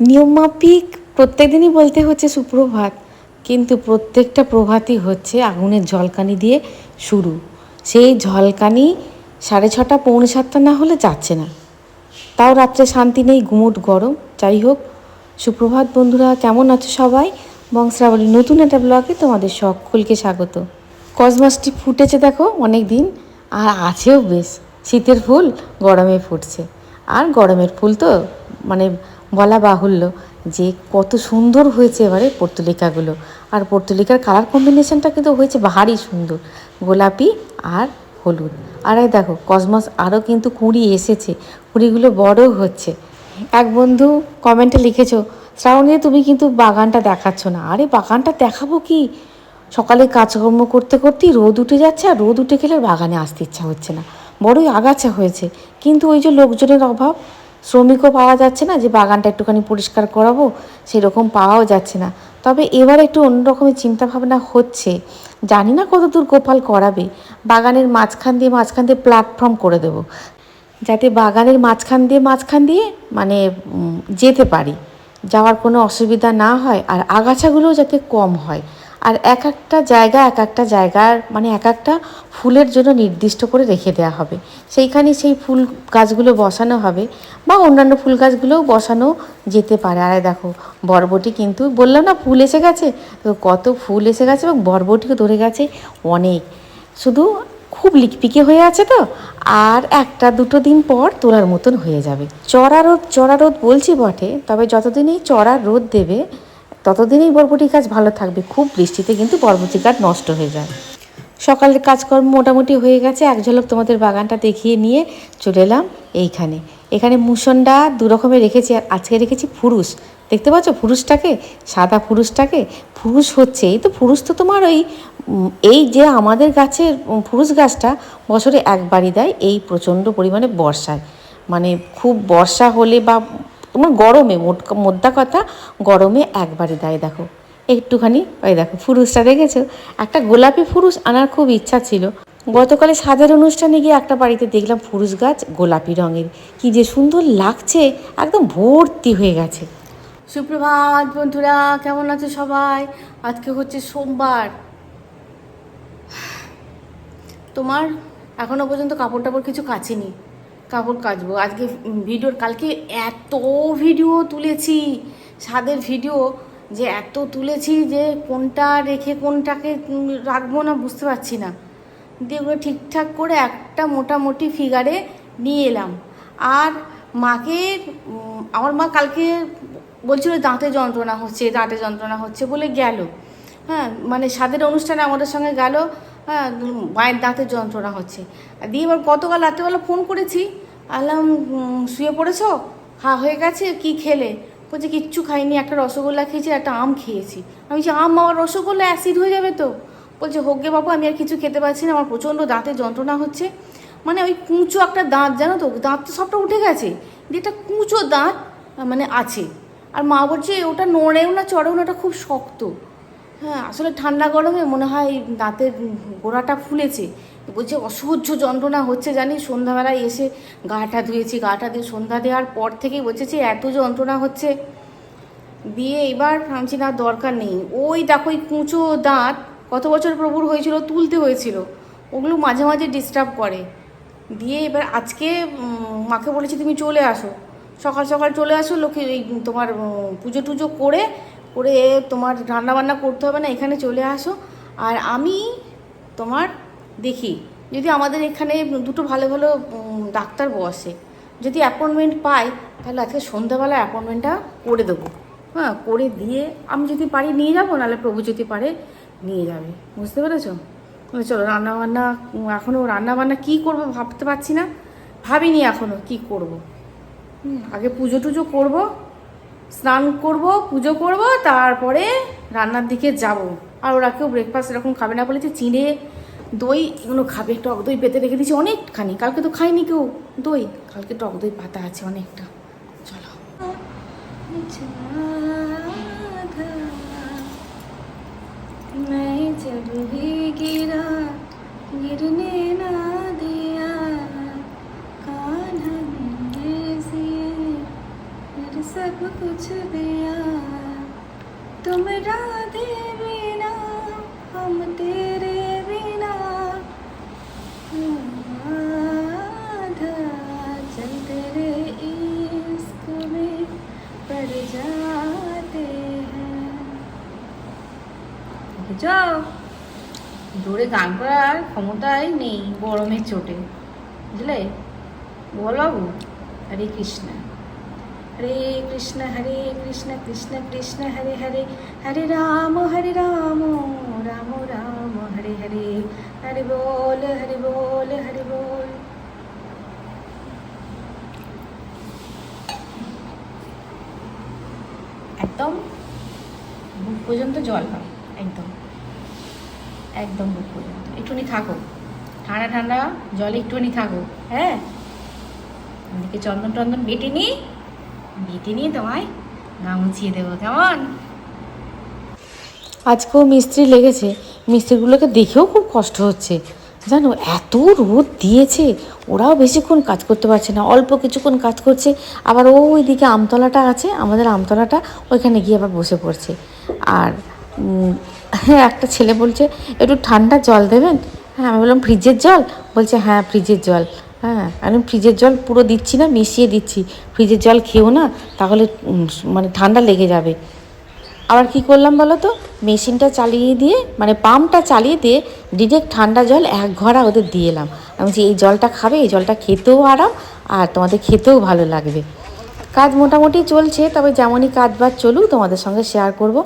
নিয়মমাফিক প্রত্যেক দিনই বলতে হচ্ছে সুপ্রভাত, কিন্তু প্রত্যেকটা প্রভাতই হচ্ছে আগুনের ঝলকানি দিয়ে শুরু। সেই ঝলকানি সাড়ে ছটা, পৌনে সাতটা না হলে যাচ্ছে না। তাও রাত্রে শান্তি নেই, গুমোট গরম। যাই হোক, সুপ্রভাত বন্ধুরা, কেমন আছো সবাই? বংশ্রাবলী নতুন একটা ব্লগে তোমাদের সকলকে স্বাগত। কসমাসটি ফুটেছে দেখো অনেক দিন আর আছেও বেশ। শীতের ফুল গরমে ফুটছে। আর গরমের ফুল তো মানে বলা বাহুল্য যে কত সুন্দর হয়েছে এবারে পর্তুলিকাগুলো। আর পর্তুলিকার কালার কম্বিনেশনটা কিন্তু হয়েছে ভারী সুন্দর, গোলাপি আর হলুদ। আর এই দেখো কসমস আরও কিন্তু কুঁড়ি এসেছে, কুঁড়িগুলো বড় হচ্ছে। এক বন্ধু কমেন্টে লিখেছো, শ্রাবণী, তুমি কিন্তু বাগানটা দেখাচ্ছ না। আরে, বাগানটা দেখাবো কি? সকালে কাজকর্ম করতে করতেই রোদ উঠে যাচ্ছে আর রোদ উঠে গেলে বাগানে আসতে ইচ্ছা হচ্ছে না। বড়ই আগাছা হয়েছে, কিন্তু ওই যে লোকজনের অভাব শ্রমিকও পাওয়া যাচ্ছে না, যে বাগানটা একটুখানি পরিষ্কার করাবো, সেরকম পাওয়াও যাচ্ছে না। তবে এবার একটু অন্যরকমের চিন্তাভাবনা হচ্ছে। জানি না কত দূর গোপাল করাবে। বাগানের মাঝখান দিয়ে মাঝখান দিয়ে প্ল্যাটফর্ম করে দেবো। যাতে বাগানের মাঝখান দিয়ে মাঝখান দিয়ে মানে যেতে পারি। যাওয়ার কোনো অসুবিধা না হয়, আর আগাছাগুলোও যাতে কম হয়। আর এক একটা জায়গা, এক একটা জায়গার মানে এক একটা ফুলের জন্য নির্দিষ্ট করে রেখে দেওয়া হবে। সেইখানে সেই ফুল গাছগুলো বসানো হবে বা অন্যান্য ফুল গাছগুলোও বসানো যেতে পারে। আর দেখো, বরবটি কিন্তু বললাম না ফুল এসে গেছে? তো কত ফুল এসে গেছে এবং বরবটিও ধরে গেছে অনেক। শুধু খুব লিকপিকে হয়ে আছে তো, আর একটা দুটো দিন পর তোলার মতন হয়ে যাবে। চড়া রোদ চড়া রোদ বলছি বটে, তবে যতদিন এই চড়া রোদ দেবে ততদিনই বরবটি গাছ ভালো থাকবে। খুব বৃষ্টিতে কিন্তু বরবটি গাছ নষ্ট হয়ে যায়। সকালের কাজকর্ম মোটামুটি হয়ে গেছে। এক ঝলক তোমাদের বাগানটা দেখিয়ে নিয়ে চলে এলাম এইখানে। এখানে মুসন্ডা দু রকমের রেখেছি। আর আজকে রেখেছি ফুরুষ দেখতে পাচ্ছ ফুরুষটাকে সাদা ফুরুষটাকে ফুরুষ হচ্ছে। এই তো ফুরুষ তো তোমার ওই এই যে আমাদের গাছের ফুরুষ গাছটা বছরে একবারই দেয়। এই প্রচণ্ড পরিমাণে বর্ষায়। মানে খুব বর্ষা হলে বা তোমার গরমে, মোট মোদ্দা কথা, গরমে একবারই দেয় দেখো। একটুখানি, ওই দেখো ফুরুষটা দেখেছ? একটা গোলাপি ফুরুষ আনার খুব ইচ্ছা ছিল। গতকালে সাদের অনুষ্ঠানে গিয়ে একটা বাড়িতে দেখলাম ফুরুষ গাছ গোলাপি রঙের। কি যে সুন্দর লাগছে, একদম ভর্তি হয়ে গেছে। সুপ্রভাত বন্ধুরা, কেমন আছে সবাই? আজকে হচ্ছে সোমবার। তোমার এখনও পর্যন্ত কাপড় টাপড় কিছু কাচিনি? কাপড় কাচবো। আজকে ভিডিওর, কালকে এত ভিডিও তুলেছি। স্বাদের ভিডিও যে এত তুলেছি যে কোনটা রেখে কোনটাকে রাখব না বুঝতে পারছি না। দিয়ে ঠিকঠাক করে একটা মোটামুটি ফিগারে নিয়ে এলাম। আর মাকে আমার মা কালকে বলছিল দাঁতে যন্ত্রণা হচ্ছে, দাঁতে যন্ত্রণা হচ্ছে বলে গেল। হ্যাঁ মানে স্বাদের অনুষ্ঠানে আমাদের সঙ্গে গেল। হ্যাঁ মায়ের দাঁতে যন্ত্রণা হচ্ছে। আর দিয়ে এবার গতকাল রাত্রেবেলা ফোন করেছি, আলাম শুয়ে পড়েছ? হা, হয়ে গেছে, কি খেলে? বলছে, কিচ্ছু খাইনি, একটা রসগোল্লা খেয়েছি, একটা আম খেয়েছি। আমি বলছি, আম, আমার রসগোল্লা অ্যাসিড হয়ে যাবে তো? বলছে হোক গে বাবু, আমি আর কিছু খেতে পারছি না, আমার প্রচণ্ড দাঁতে যন্ত্রণা হচ্ছে। মানে ওই কুঁচো একটা দাঁত, জানো তো, দাঁত তো সবটা উঠে গেছে, দিয়ে একটা কুঁচো দাঁত মানে আছে। আর মা বলছে, ওটা নড়েও না, চড়েও না, ওটা খুব শক্ত। হ্যাঁ আসলে ঠান্ডা গরমে মনে হয় দাঁতের গোড়াটা ফুলেছে। বলছে, অসহ্য যন্ত্রণা হচ্ছে জানি সন্ধ্যাবেলায় এসে গাটা ধুয়েছি, গাটা দিয়ে সন্ধ্যা দেওয়ার পর থেকেই বলছে যে, এত যন্ত্রণা হচ্ছে। দিয়ে এবার ভাবছি, না, দরকার নেই। ওই দেখো, ওই কুঁচো দাঁত কত বছর প্রভুর হয়েছিল, তুলতে হয়েছিল। ওগুলো মাঝে মাঝে ডিস্টার্ব করে। দিয়ে এবার আজকে মাকে বলেছি, তুমি চলে আসো। সকাল সকাল চলে আসো, লোকে এই তোমার পুজো টুজো করে করে তোমার রান্না বান্না করতে হবে না, এখানে চলে আসো। আর আমি তোমার দেখি, যদি আমাদের এখানে দুটো ভালো ভালো ডাক্তার বসে, যদি অ্যাপয়েন্টমেন্ট পাই, তাহলে আজকে সন্ধ্যাবেলা অ্যাপয়েন্টমেন্টটা করে দেবো। হ্যাঁ করে দিয়ে আমি যদি পারি নিয়ে যাব, নাহলে প্রভু যদি পারে নিয়ে যাবে। বুঝতে পেরেছ? চলো রান্নাবান্না এখনও রান্নাবান্না কী করব ভাবতে পারছি না। ভাবিনি এখনও কী করব। আগে পুজো টুজো করব স্নান করব, পুজো করব, তারপরে রান্নার দিকে যাব। আর ওরা কেউ ব্রেকফাস্ট এরকম খাবে না বলেছে চিনে দই, এগুলো খাবে, টক দই পেতে রেখে দিয়েছি অনেকখানি। কালকে তো খাইনি কেউ। দই, কালকে টক দই পাতা আছে অনেকটা। চলো। मैं राधे बिना हम तेरे बिना आधा चल तेरे इश्क में पड़ जाते हैं যাও জোরে গান করার ক্ষমতাই নেই গরমের চোটে বুঝলে বল বাবু হরে কৃষ্ণ হরে কৃষ্ণ হরে কৃষ্ণ কৃষ্ণ কৃষ্ণ, হরে হরে হরে রাম হরে রাম রাম রাম, হরে হরে হরে বল হরে বল হরে বল। একদম বুক পর্যন্ত জল হয়, একদম। একদম বুক পর্যন্ত। একটুখানি থাকো। ঠান্ডা ঠান্ডা, জলে একটুখানি থাকো হ্যাঁ? ওদিকে চন্দন টন্দন বেটে নিই নিয়ে তোমায় গা মুছিয়ে দেবো, কেমন? আজকেও মিস্ত্রি লেগেছে। মিস্ত্রিগুলোকে দেখেও খুব কষ্ট হচ্ছে। জানো, এত রোদ দিয়েছে, ওরাও বেশিক্ষণ কাজ করতে পারছে না। অল্প কিছুক্ষণ কাজ করছে, আবার ওইদিকে আমতলাটা আছে, আমাদের আমতলাটা ওইখানে গিয়ে আবার বসে পড়ছে। আর হ্যাঁ একটা ছেলে বলছে, একটু ঠান্ডা জল দেবেন? হ্যাঁ আমি বললাম, ফ্রিজের জল? বলছে হ্যাঁ ফ্রিজের জল। হ্যাঁ আমি ফ্রিজের জল পুরো দিচ্ছি না, মিশিয়ে দিচ্ছি। ফ্রিজের জল খেও না, তাহলে মানে ঠান্ডা লেগে যাবে। আবার কি করলাম বলো তো? মেশিনটা চালিয়ে দিয়ে মানে পাম্পটা চালিয়ে দিয়ে ডিরেক্ট ঠান্ডা জল এক ঘড়া ওদের দিয়ে এলাম। আমি বলছি, এই জলটা খাবে, এই জলটা খেতেও আরাম, আর তোমাদের খেতেও ভালো লাগবে। কাজ মোটামুটি চলছে, তবে যেমনই কাজ বাজ চলুক, তোমাদের সঙ্গে শেয়ার করব।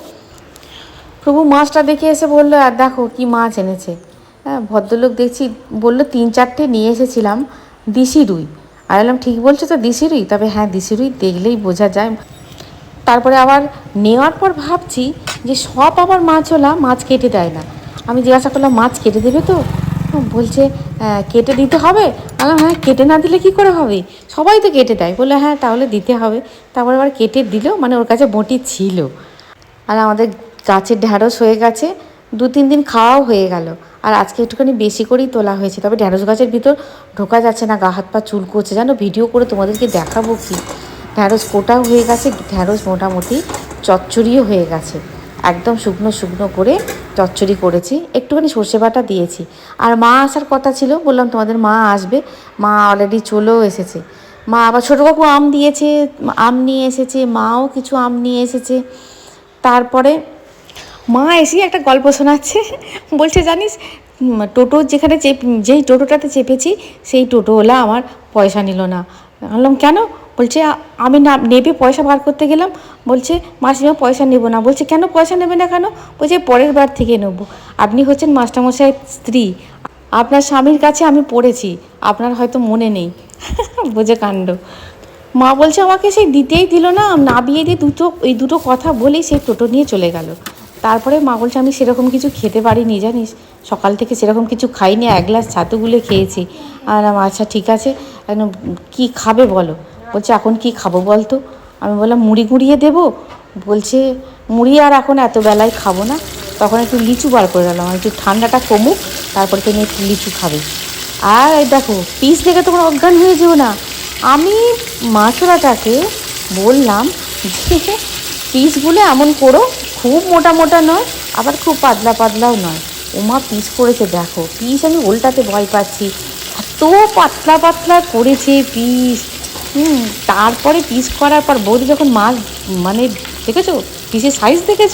প্রভু মাছটা দেখে এসে বলল, আর দেখো কি মাছ এনেছে। হ্যাঁ ভদ্রলোক দেখছি বলল তিন চারটে নিয়ে এসেছিলাম দিশি রুই। আর বললাম ঠিক বলছো তো দিশি রুই? তবে হ্যাঁ দিশি রুই দেখলেই বোঝা যায়। তারপরে আবার নেওয়ার পর ভাবছি যে সব আবার মাছওয়ালা মাছ কেটে দেয় না। আমি জিজ্ঞাসা করলাম মাছ কেটে দেবে তো? বলছে "হ্যাঁ, কেটে দিতে হবে। বললাম, হ্যাঁ কেটে না দিলে কি করে হবে? সবাই তো কেটে দেয়। বলে হ্যাঁ তাহলে দিতে হবে। তারপরে আবার কেটে দিল মানে ওর কাছে বটি ছিল। আর আমাদের গাছের ঢ্যাঁড়স হয়ে গেছে দু তিন দিন খাওয়াও হয়ে গেল। আর আজকে একটুখানি বেশি করেই তোলা হয়েছে। তবে ঢ্যাঁড়স গাছের ভিতর ঢোকা যাচ্ছে না, গা হাত পা চুল করছে। জানো, ভিডিও করে তোমাদেরকে দেখাবো কি? ঢ্যাঁড়স কোটাও হয়ে গেছে ঢ্যাঁড়স মোটামুটি চচ্চড়িও হয়ে গেছে। একদম শুকনো শুকনো করে চচ্চড়ি করেছি। একটুখানি সর্ষে বাটা দিয়েছি। আর মা আসার কথা ছিল, বললাম তোমাদের মা আসবে। মা অলরেডি চলেও এসেছে। মা আবার ছোটো কাকু আম দিয়েছে, আম নিয়ে এসেছে, মাও কিছু আম নিয়ে এসেছে। তারপরে মা এসেই একটা গল্প শোনাচ্ছে। বলছে, জানিস টোটো যেখানে চেপ, যেই টোটোটাতে চেপেছি, সেই টোটোওয়ালা আমার পয়সা নিল না। বললাম, কেন? বলছে আমি না, নেবে পয়সা বার করতে গেলাম। বলছে মাসিমা পয়সা নেব না। বলছে, কেন পয়সা নেবে না কেন? বলছে, পরের বার থেকে নেব। আপনি হচ্ছেন মাস্টারমশাইয়ের স্ত্রী। আপনার স্বামীর কাছে আমি পড়েছি। আপনার হয়তো মনে নেই। বোঝে কাণ্ড। মা বলছে, আমাকে সেই দিতেই দিল না। না বিয়ে দিয়ে দুটো, এই দুটো কথা বলেই সেই টোটো নিয়ে চলে গেল। তারপরে মা বলছে, আমি সেরকম কিছু খেতে পারিনি, জানিস? সকাল থেকে সেরকম কিছু খাইনি, এক গ্লাস ছাতুগুলো খেয়েছি। আর আচ্ছা ঠিক আছে কি খাবে বলো? বলছে, এখন কি খাব বলতো? আমি বললাম, মুড়ি গুঁড়িয়ে দেবো? বলছে, মুড়ি আর এখন এত বেলায় খাব না। তখন একটু লিচু বার করে দিলাম একটু ঠান্ডাটা কমুক, তারপর তুমি একটু লিচু খাবে। আর দেখো, পিস দেখে তোমরা অজ্ঞান হয়ে যেও না। আমি মাছরাটাকে বললাম পিসগুলো এমন করো খুব মোটা মোটা নয় আবার খুব পাতলা পাতলাও নয়। ওমা পিস করেছে দেখো। পিস আমি উল্টাতে ভয় পাচ্ছি। এত পাতলা পাতলা করেছে পিস। হুম তারপরে পিস করার পর বৌদি যখন মাছ মানে দেখেছ? পিসের সাইজ দেখেছ?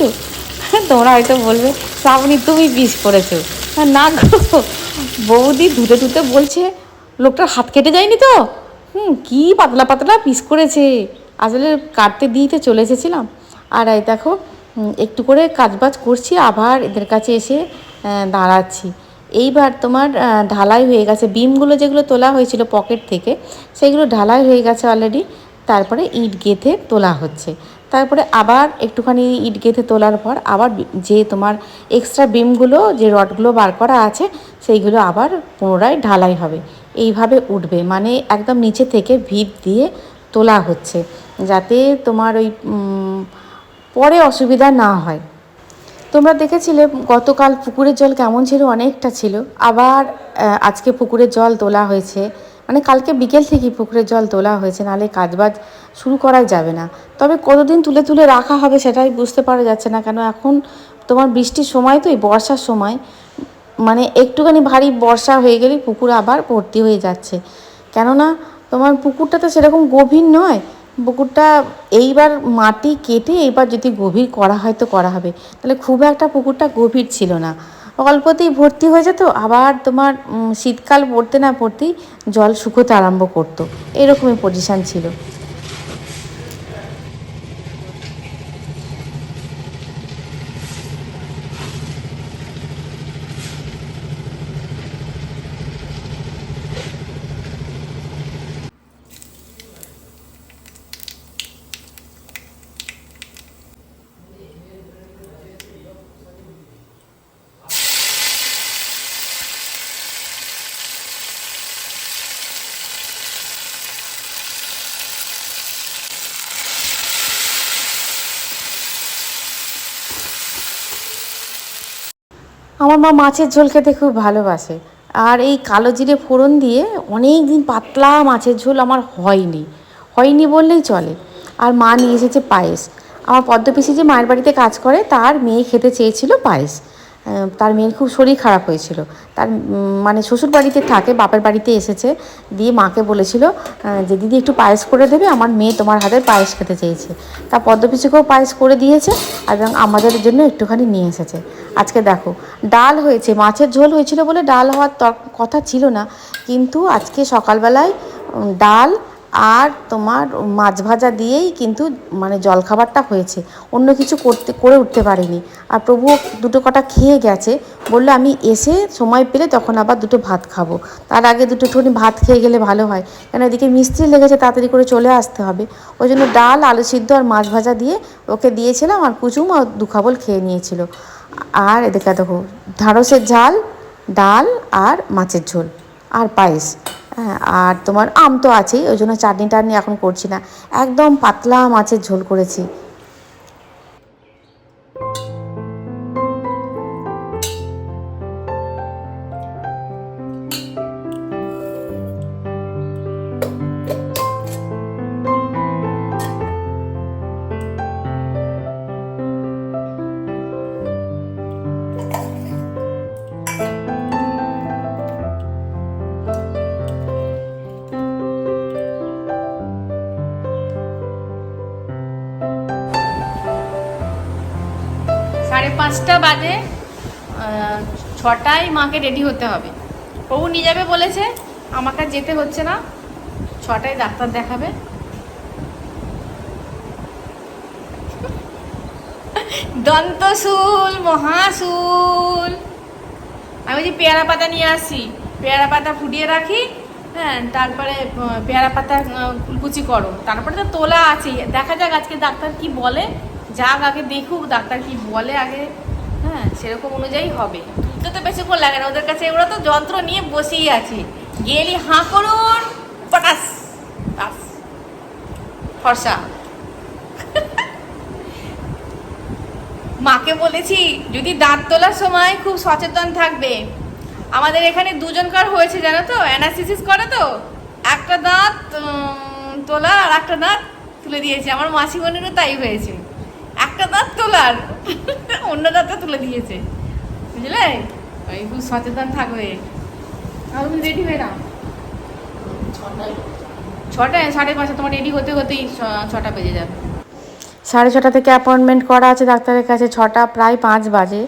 তোমরা হয়তো বলবে শ্রাবণী তুমি পিস করেছ। হ্যাঁ, না গো। বৌদি ধুতে ধুতে বলছে লোকটার হাত কেটে যায়নি তো? হুম কী পাতলা পাতলা পিস করেছে। আসলে কাটতে দিতে চলে এসেছিলাম। আর এই দেখো একটু করে কাজবাজ করছি, আবার এদের কাছে এসে দাঁড়াচ্ছি। এইবার তোমার ঢালাই হয়ে গেছে। বিমগুলো যেগুলো তোলা হয়েছিল পকেট থেকে, সেগুলো ঢালাই হয়ে গেছে অলরেডি তারপরে ইট গেঁথে তোলা হচ্ছে। তারপরে আবার একটুখানি ইট গেঁথে তোলার পর আবার যে তোমার এক্সট্রা বিমগুলো, যে রডগুলো বার করা আছে, সেইগুলো আবার পুনরায় ঢালাই হবে। এইভাবে উঠবে। মানে একদম নিচে থেকে ভিত দিয়ে তোলা হচ্ছে। যাতে তোমার ওই পরে অসুবিধা না হয়। তোমরা দেখেছিলে গতকাল পুকুরের জল কেমন ছিল? অনেকটা ছিল। আবার আজকে পুকুরের জল তোলা হয়েছে। মানে কালকে বিকেল থেকেই পুকুরের জল তোলা হয়েছে নাহলে কাজবাজ শুরু করাই যাবে না। তবে কতদিন তুলে তুলে রাখা হবে সেটাই বুঝতে পারা যাচ্ছে না। কেন এখন তোমার বৃষ্টির সময় তো, এই বর্ষার সময়। মানে একটুখানি ভারী বর্ষা হয়ে গেলেই পুকুর আবার ভর্তি হয়ে যাচ্ছে। কেননা তোমার পুকুরটা তো সেরকম গভীর নয় পুকুরটা এইবার মাটি কেটে এইবার যদি গভীর করা হয় তো করা হবে। তাহলে খুব একটা পুকুরটা গভীর ছিল না। অল্পতেই ভর্তি হয়ে যেত, আবার তোমার শীতকাল পড়তে না পড়তেই জল শুকোতে আরম্ভ করতো। এরকমই পজিশান ছিল। আমার মা মাছের ঝোল খেতে খুব ভালোবাসে। আর এই কালো জিরে ফোড়ন দিয়ে অনেক দিন পাতলা মাছের ঝোল আমার হয়নি। হয়নি বললেই চলে। আর মা নিয়ে এসেছে পায়েস। আমার পদ্মপিসি যে মায়ের বাড়িতে কাজ করে, তার মেয়ে খেতে চেয়েছিল পায়েস। তার মেয়ের খুব শরীর খারাপ হয়েছিল। তার মানে শ্বশুর বাড়িতে থাকে, বাপের বাড়িতে এসেছে। দিয়ে মাকে বলেছিল যে দিদি একটু পায়েস করে দেবে, আমার মেয়ে তোমার হাতের পায়েস খেতে চেয়েছে। তা পদ্মপিসিকেও পায়েস করে দিয়েছে এবং আমাদের জন্য একটুখানি নিয়ে এসেছে। আজকে দেখো, ডাল হয়েছে, মাছের ঝোল হয়েছিল বলে ডাল হওয়ার কথা ছিল না। কিন্তু আজকে সকালবেলায় ডাল আর তোমার মাছ ভাজা দিয়েই কিন্তু মানে জলখাবারটা হয়েছে। অন্য কিছু করতে, করে উঠতে পারিনি। আর প্রভুও দুটো কটা খেয়ে গেছে। বলল, আমি এসে সময় পেলে তখন আবার দুটো ভাত খাব। তার আগে দুটো একটুখানি ভাত খেয়ে গেলে ভালো হয়। কেন এদিকে মিস্ত্রি লেগেছে, তাড়াতাড়ি করে চলে আসতে হবে। ওই জন্য ডাল, আলু সিদ্ধ আর মাছ ভাজা দিয়ে ওকে দিয়েছিলাম আর কুচুম আর দুখাবল খেয়ে নিয়েছিল। আর এদিকে দেখো, ঢাঁড়সের ঝাল, ডাল আর মাছের ঝোল আর পায়েস। আর তোমার আম তো আছেই, ওই জন্য চাটনি টাটনি এখন করছি না। একদম পাতলা মাছের ঝোল করেছি। পাঁচটা বাজে ছটায় মাকে রেডি হতে হবে। প্রভু নিয়ে যাবে বলেছে আমাকে যেতে হচ্ছে না। ছটায় ডাক্তার দেখাবে। দন্তশুল মহাশুল আমি যে পেয়ারা পাতা নিয়ে আসি। পেয়ারা পাতা ফুটিয়ে রাখি হ্যাঁ তারপরে পেয়ারা পাতা আহ, কুচি করো। তারপরে তো তোলা আছে দেখা যাক আজকে ডাক্তার কি বলে। যাক আগে দেখুক, ডাক্তার কি বলে আগে হ্যাঁ সেরকম অনুযায়ী হবে। তুলতে তো বেশিক্ষণ লাগে না, ওদের কাছে ওরা তো যন্ত্র নিয়ে বসেই আছে। গেলি হাঁ করুন, পটাস ফর্সা। মাকে বলেছি, যদি দাঁত তোলার সময় খুব সচেতন থাকবে। আমাদের এখানে দুজনকার হয়েছে জানো তো? অ্যানাসিসিস করে তো? একটা দাঁত তোলার আর একটা দাঁত তুলে দিয়েছে। আমার মাসিমণিরও তাই হয়েছে। একটা দাঁত তোলার। অন্য দাঁতটা তুলে দিয়েছে। বুঝলে? ওই খুব সচেতন থাকবে। আর তুমি রেডি হয়ে নাও। ছটায়। সাড়ে পাঁচটা তোমার রেডি হতে হতেই ছটা বেজে যাবে। সাড়ে ছটা থেকে অ্যাপয়েন্টমেন্ট করা আছে ডাক্তারের কাছে ছটা প্রায় পাঁচ বাজে।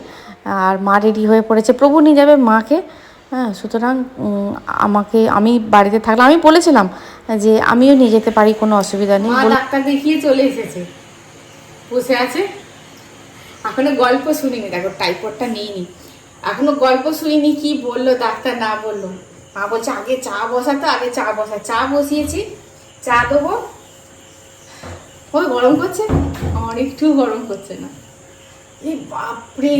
আর মা রেডি হয়ে পড়েছে। প্রভু নিয়ে যাবে মাকে। হ্যাঁ সুতরাং আমাকে আমি বাড়িতে থাকলাম। আমি বলেছিলাম যে আমিও নিয়ে যেতে পারি কোনো অসুবিধা নেই। ডাক্তার দেখিয়ে চলে এসেছে। বসে আছে? এখনও গল্প শুনিনি, দেখো টাইপডটা নিইনি। এখনও গল্প শুনিনি, কি বলল, ডাক্তার না বলল। মা বলছে, আগে চা বসা তো, আগে চা বসা। চা বসিয়েছি, চা দেবো। ওই গরম করছে? আমার একটু গরম করছে না। এই বাপরে,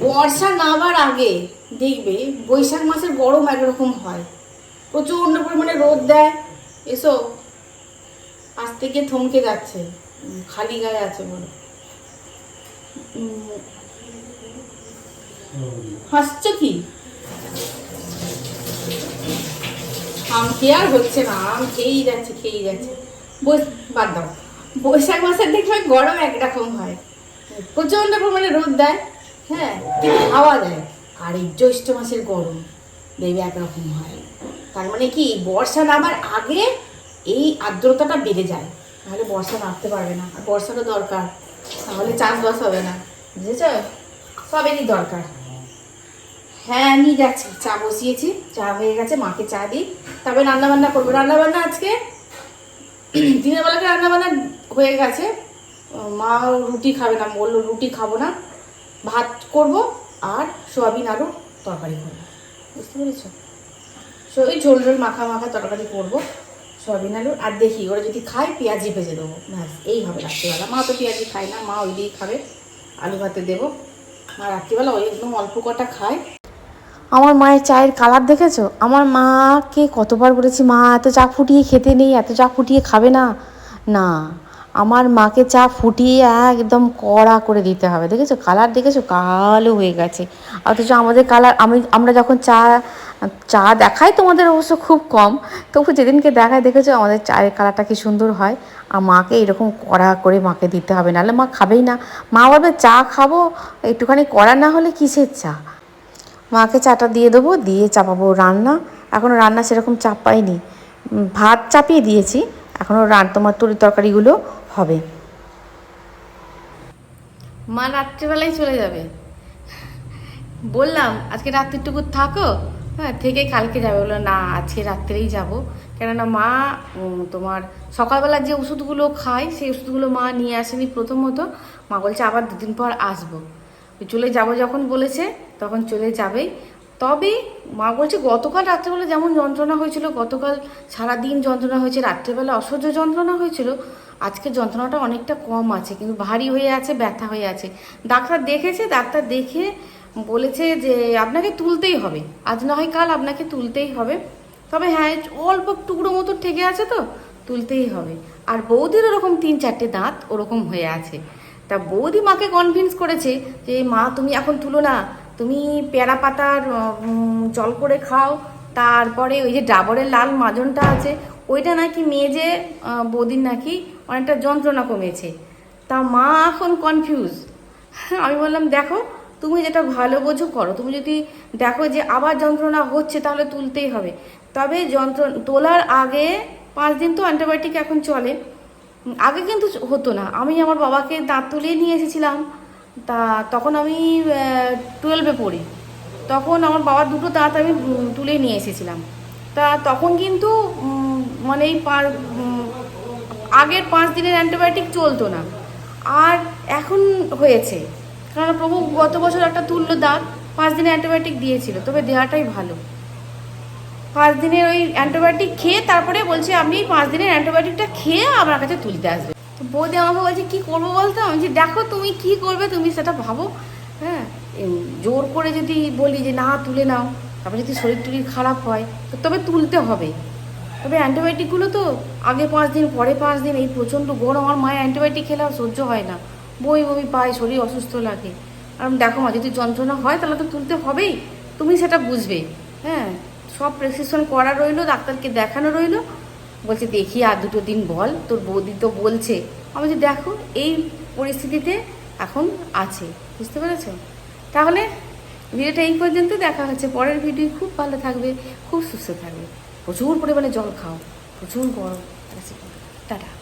বর্ষা নামার আগে, দেখবে, বৈশাখ মাসের গরম একরকম হয়। প্রচণ্ড পরিমাণে রোদ দেয়। এসো, আজ থেকে থমকে যাচ্ছে। খালি গায়ে আছে বলে হাসছো কি? আম খেয়ে আর হচ্ছে না, আম খেয়েই যাচ্ছে খেয়েই যাচ্ছে। বাদ দাও। বৈশাখ মাসের দেখবে গরম একরকম হয়। প্রচণ্ড পরিমাণে রোদ দেয় হ্যাঁ হাওয়া দেয়। আর এই জ্যৈষ্ঠ মাসের গরম দেখবে একরকম হয়। তার মানে কি বর্ষা নামার আগে এই আর্দ্রতাটা বেড়ে যায়। তাহলে বর্ষা নামতে পারবে না। আর বর্ষাটা দরকার। তাহলে চাষবাস হবে না। বুঝেছ? সবেরই দরকার। হ্যাঁ নিয়ে যাচ্ছি। চা বসিয়েছি। চা হয়ে গেছে, মাকে চা দিই। তবে রান্নাবান্না করব। রান্নাবান্না আজকে দিনের বেলাতে রান্না বান্না হয়ে গেছে। মা রুটি খাবে না। বলল, রুটি খাব না। ভাত করব আর সোয়াবিন আলু তরকারি করব। বুঝতে পেরেছ? সো, ওই ঝোল ঝোল মাখা মাখা তরকারি করব। সোয়াবিন আলু আর দেখি, ওরা যদি খায়, পেঁয়াজি ভেজে দেবো। ব্যাস, এই হবে রাত্রিবেলা। মা তো পেঁয়াজি খায় না, মা ওই দিয়েই খাবে। আলু ভাতে দেবো। মা রাত্রিবেলা ওই একদম অল্প কটা খায়। আমার মায়ের চায়ের কালার দেখেছ? আমার মাকে কতবার বলেছি, মা, এত চা ফুটিয়ে খেতে নেই, এত চা ফুটিয়ে খাবে না। না আমার মাকে চা ফুটিয়ে একদম কড়া করে দিতে হবে, দেখেছ? কালার দেখেছ? কালো হয়ে গেছে। অথচ আমাদের কালার, আমি, আমরা যখন চা চা দেখাই তোমাদের অবশ্য খুব কম, তবু যেদিনকে দেখায় দেখেছ আমাদের চায়ের কালারটা কি সুন্দর হয়। আর মাকে এরকম কড়া করে মাকে দিতে হবে, নাহলে মা খাবেই না। মা বলবে, চা খাব, একটুখানি কড়া না হলে কিসের চা? মাকে চাটা দিয়ে দেবো, দিয়ে চাপাবো রান্না। এখনও রান্না সেরকম চাপ পাইনি। ভাত চাপিয়ে দিয়েছি। এখনও রান, তোমার তরি তরকারিগুলো হবে। মা রাত্রিবেলায় চলে যাবে। বললাম, আজকে রাত্রিটুকু থাকো হ্যাঁ থেকে কালকে যাবে। বলল, না, আজকে রাত্রেই যাব। কেননা মা তোমার সকালবেলা যে ওষুধগুলো খায়, সেই ওষুধগুলো মা নিয়ে আসেনি প্রথমত। মা বলছে, আবার দুদিন পর আসব। চলে যাব যখন বলেছে, তখন চলে যাবেই। তবে মা বলছে, গতকাল রাত্রেবেলা যেমন যন্ত্রণা হয়েছিল, গতকাল সারা দিন যন্ত্রণা হয়েছে, রাত্রেবেলা অসহ্য যন্ত্রণা হয়েছিল আজকে যন্ত্রণাটা অনেকটা কম আছে, কিন্তু ভারী হয়ে আছে, ব্যথা হয়ে আছে। ডাক্তার দেখেছে, ডাক্তার দেখে বলেছে যে আপনাকে তুলতেই হবে। আজ না হয় কাল আপনাকে তুলতেই হবে। তবে হ্যাঁ অল্প টুকরো মতো ঠেকে আছে তো, তুলতেই হবে। আর বৌদির ওরকম তিন চারটে দাঁত ওরকম হয়ে আছে। তা বৌদি মাকে কনভিন্স করেছে যে, মা, তুমি এখন তুলো না তুমি পেয়ারা পাতার জল করে খাও। তারপরে ওই যে ডাবরের লাল মাজনটা আছে, ওইটা নাকি মেজে বৌদির নাকি অনেকটা যন্ত্রণা কমেছে। তা মা এখন কনফিউজ আমি বললাম, দেখো, তুমি যেটা ভালো বোঝো করো। তুমি যদি দেখো যে আবার যন্ত্রণা হচ্ছে, তাহলে তুলতেই হবে। তবে যন্ত্র, তোলার আগে পাঁচ দিন তো অ্যান্টিবায়োটিক এখন চলে। আগে কিন্তু হতো না। আমি আমার বাবাকে দাঁত তুলেই নিয়ে এসেছিলাম। তা তখন আমি টুয়েলভে পড়ি। তখন আমার বাবার দুটো দাঁত আমি তুলে নিয়ে এসেছিলাম। তা তখন কিন্তু মানে এই আগের পাঁচ দিনের অ্যান্টিবায়োটিক চলতো না। আর এখন হয়েছে। কারণ প্রভু গত বছর একটা তুললো দাঁত পাঁচ দিনের অ্যান্টিবায়োটিক দিয়েছিল, তবে দেওয়াটাই ভালো। পাঁচ দিনের ওই অ্যান্টিবায়োটিক খেয়ে তারপরে বলছে, আপনি পাঁচ দিনের অ্যান্টিবায়োটিকটা খেয়ে আমার কাছে তুলতে আসবে বৌদি আমাকে বলছে কি করব বলতো? আমি যে দেখো তুমি কি করবে, তুমি সেটা ভাবো। হ্যাঁ জোর করে যদি বলি যে, না, তুলে নাও। তারপরে যদি শরীর টরীর খারাপ হয়, তো তবে তুলতে হবে। তবে অ্যান্টিবায়োটিকগুলো তো আগে পাঁচ দিন, পরে পাঁচ দিন, এই প্রচণ্ড গরম। আমার মায়ের অ্যান্টিবায়োটিক খেলে আর সহ্য হয় না। বই বমি পায়, শরীর অসুস্থ লাগে। আর দেখো মা, যদি যন্ত্রণা হয়, তাহলে তো তুলতে হবেই। তুমি সেটা বুঝবে। হ্যাঁ সব প্রেসক্রিপশন করা রইল, ডাক্তারকে দেখানো রইল। বলছে, দেখি আর দুটো দিন বল, তোর বৌদি তো বলছে। আমি যে দেখো, এই পরিস্থিতিতে এখন আছে, বুঝতে পেরেছ? তাহলে ভিডিওটা এই পর্যন্ত দেখা হচ্ছে। পরের ভিডিও খুব ভালো থাকবে, খুব সুস্থ থাকবে। প্রচুর পরিমাণে জল খাও, প্রচুর গরম। টাটা।